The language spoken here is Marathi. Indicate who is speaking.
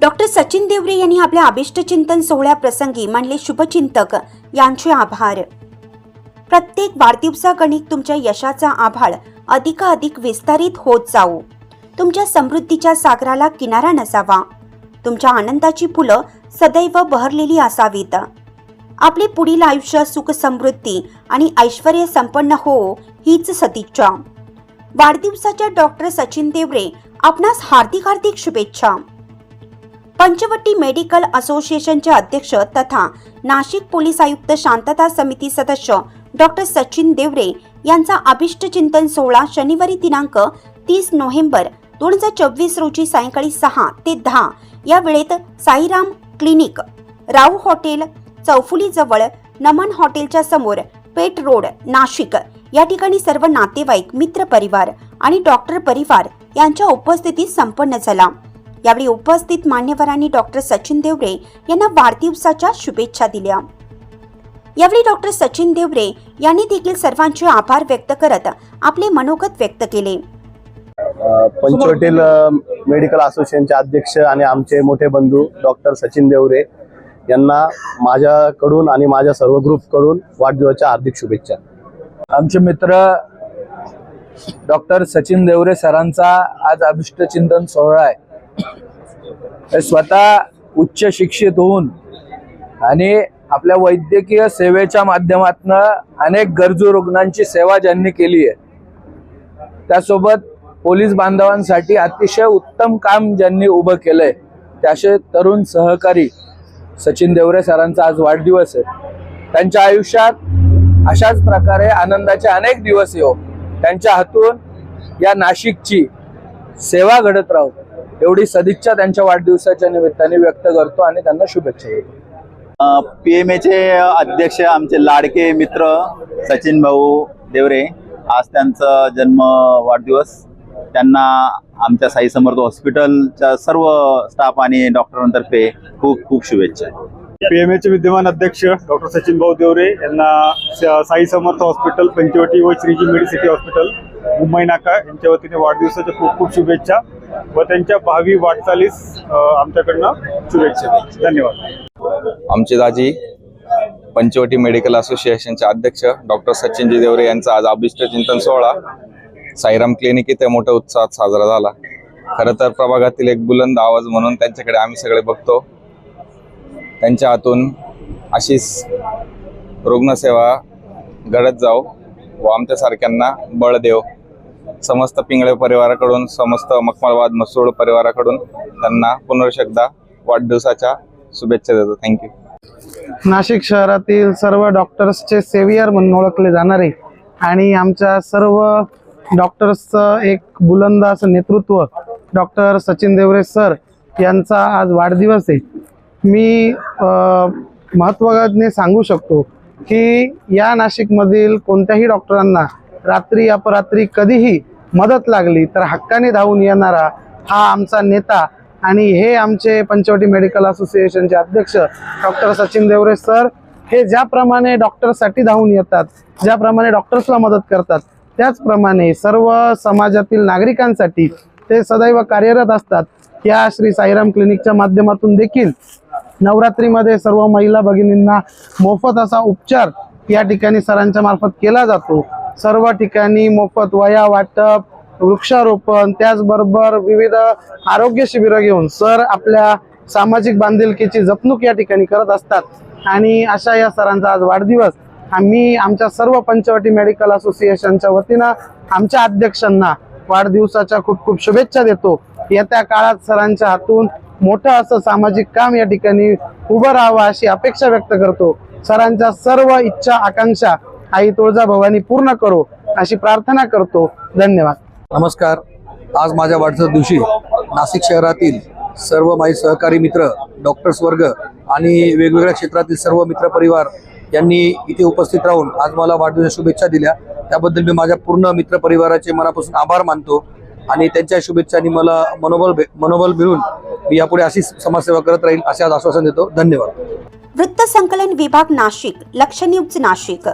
Speaker 1: डॉक्टर सचिन देवरे यांनी आपल्या अभिष्टचिंतन सोहळ्याप्रसंगी मानले शुभचिंतक. यांचे आभार. प्रत्येक वाढदिवसागणिक तुमच्या यशाचा आभाळ अधिकाधिक विस्तारित होत जाऊ. तुमच्या समृद्धीच्या सागराला किनारा नसावा. तुमच्या आनंदाची फुलं सदैव बहरलेली असावीत. आपले पुढील आयुष्य सुख समृद्धी आणि ऐश्वर संपन्न हो हीच सदिच्छा. वाढदिवसाच्या डॉक्टर सचिन देवरे आपणास हार्दिक हार्दिक शुभेच्छा. पंचवटी मेडिकल असोसिएशनचे अध्यक्ष तथा नाशिक पोलीस आयुक्त शांतता समिती सदस्य डॉक्टर सचिन देवरे यांचा अभिष्ट चिंतन सोहळा शनिवारी दिनांक तीस नोव्हेंबर दोन हजार चोवीस रोजी सायंकाळी सहा ते दहा या वेळेत साईराम क्लिनिक राऊ हॉटेल चौफुलीजवळ नमन हॉटेलच्या समोर पेट रोड नाशिक. या ठिकाणी सर्व नातेवाईक मित्र परिवार आणि डॉक्टर परिवार यांच्या उपस्थितीत संपन्न झाला. यावेळी उपस्थित मान्यवरांनी डॉक्टर सचिन देवरे यांना वाढदिवसाच्या शुभेच्छा दिल्या. यावेळी डॉक्टर सचिन देवरे यांनी देखील सर्वांचे आभार व्यक्त करत आपले मनोगत व्यक्त केले.
Speaker 2: पंचवटील मेडिकल असोसिएशनचे अध्यक्ष आणि आमचे मोठे बंधू डॉक्टर सचिन देवरे यांना माझ्याकडून आणि माझ्या सर्व ग्रुपकडून वाढदिवसाच्या हार्दिक शुभेच्छा.
Speaker 3: आमचे मित्र डॉक्टर सचिन देवरे सरांचा आज अभिष्ट चिंतन सोहळा आहे. स्वतः उच्च शिक्षित होऊन आणि आपल्या वैद्यकीय सेवेच्या माध्यमातून अनेक गरजू रुग्णांची सेवा ज्यांनी केली आहे त्यासोबत पोलीस बांधवांसाठी अतिशय उत्तम काम ज्यांनी उभं केलंय त्याचे तरुण सहकारी सचिन देवरे सरांचा आज वाढदिवस आहे. त्यांच्या आयुष्यात अशाच प्रकारे आनंदाचे अनेक दिवस येऊ त्यांच्या हातून या नाशिकची सेवा घडत राहू. एवढी सदिच्छा त्यांच्या वाढदिवसाच्या निमित्ताने व्यक्त करतो आणि त्यांना शुभेच्छा देतो.
Speaker 4: पीएमएचे अध्यक्ष आमचे लाडके मित्र सचिन भाऊ देवरे आज त्यांचा जन्म वाढदिवस. त्यांना आमच्या साई समर्थ हॉस्पिटलच्या सर्व स्टाफ आणि डॉक्टरांतर्फे खूप खूप शुभेच्छा.
Speaker 5: पीएमएचे विद्यमान अध्यक्ष डॉक्टर सचिन भाऊ देवरे यांना साई समर्थ हॉस्पिटल पंचवटी व श्रीजी मेडिसिटी हॉस्पिटल मुंबई नाका यांच्या वतीने वाढदिवसाच्या खूप खूप शुभेच्छा व त्यांच्या भावी वाटचालीस आमच्याकडनं शुभेच्छा. धन्यवाद.
Speaker 6: आमचे दाजी पंचवटी मेडिकल असोसिएशनचे अध्यक्ष डॉक्टर सचिनजी देवरे यांचा आज अभिष्ट चिंतन सोहळा. साईराम क्लिनिक इथे मोठ्या उत्साहात साजरा झाला. खरं तर प्रभागातील एक बुलंद आवाज म्हणून त्यांच्याकडे आम्ही सगळे बघतो. त्यांच्या हातून अशीच रुग्णसेवा घडत जाऊ व आमच्यासारख्यांना बळ देव समस्त पिंगळे परिवाराकडून समस्त मखमलवाद मसूळ परिवाराकडून त्यांना पुनर्शकदा वाढदिवसाच्या शुभेच्छा देतो. थँक्यू
Speaker 7: नाशिक शहरातील सर्व डॉक्टर्सचे सेवियर म्हणून ओळखले जाणारे आणि आमच्या सर्व डॉक्टर्सचं एक बुलंद असं नेतृत्व डॉक्टर सचिन देवरे सर यांचा आज वाढदिवस आहे. मी महत्त्वाने सांगू शकतो की या नाशिकमधील कोणत्याही डॉक्टरांना रात्री अपरात्री कधीही मदत लागली तर हक्काने धावून येणारा हा आमचा नेता आणि हे आमचे पंचवटी मेडिकल असोसिएशनचे अध्यक्ष डॉक्टर सचिन देवरे सर हे ज्याप्रमाणे डॉक्टरसाठी धावून येतात ज्याप्रमाणे डॉक्टर्सला मदत करतात त्याचप्रमाणे सर्व समाजातील नागरिकांसाठी ते सदैव कार्यरत असतात. या श्री साईराम क्लिनिकच्या माध्यमातून देखील नवरात्रीमध्ये सर्व महिला भगिनींना मोफत असा उपचार या ठिकाणी सरांच्या मार्फत केला जातो. सर्व ठिकाणी मोफत वया वाटप वृक्षारोपण त्याचबरोबर विविध आरोग्य शिबिरं घेऊन सर आपल्या सामाजिक बांधिलकीची जपणूक या ठिकाणी करत असतात. आणि अशा या सरांचा आज वाढदिवस आम्ही आमच्या सर्व पंचवटी मेडिकल असोसिएशनच्या वतीनं आमच्या अध्यक्षांना वाढदिवसाच्या खूप खूप शुभेच्छा देतो. येत्या काळात सरांच्या हातून मोठं असं सामाजिक काम या ठिकाणी उभं राहावं अशी अपेक्षा व्यक्त करतो. सरांच्या सर्व इच्छा आकांक्षा आई तुळजाभवानी पूर्ण करो अशी प्रार्थना करतो. धन्यवाद.
Speaker 3: नमस्कार. आज माझ्या वाढदिवसा दिवशी नाशिक शहरातील सर्व माझे सहकारी मित्र डॉक्टर्स वर्ग आणि वेगवेगळ्या क्षेत्रातील सर्व मित्र परिवार यांनी इथे उपस्थित राहून आज मला वाढदिवसाच्या शुभेच्छा दिल्या. त्याबद्दल मी माझ्या पूर्ण मित्रपरिवाराचे मनापासून आभार मानतो. आणि त्यांच्या शुभेच्छांनी मला मनोबल भे- मनोबल मिळून मी यापुढे अशी समाजसेवा करत राहील असे आज आश्वासन देतो. धन्यवाद.
Speaker 1: वृत्त संकलन विभाग नाशिक लक्ष न्यूज नाशिक.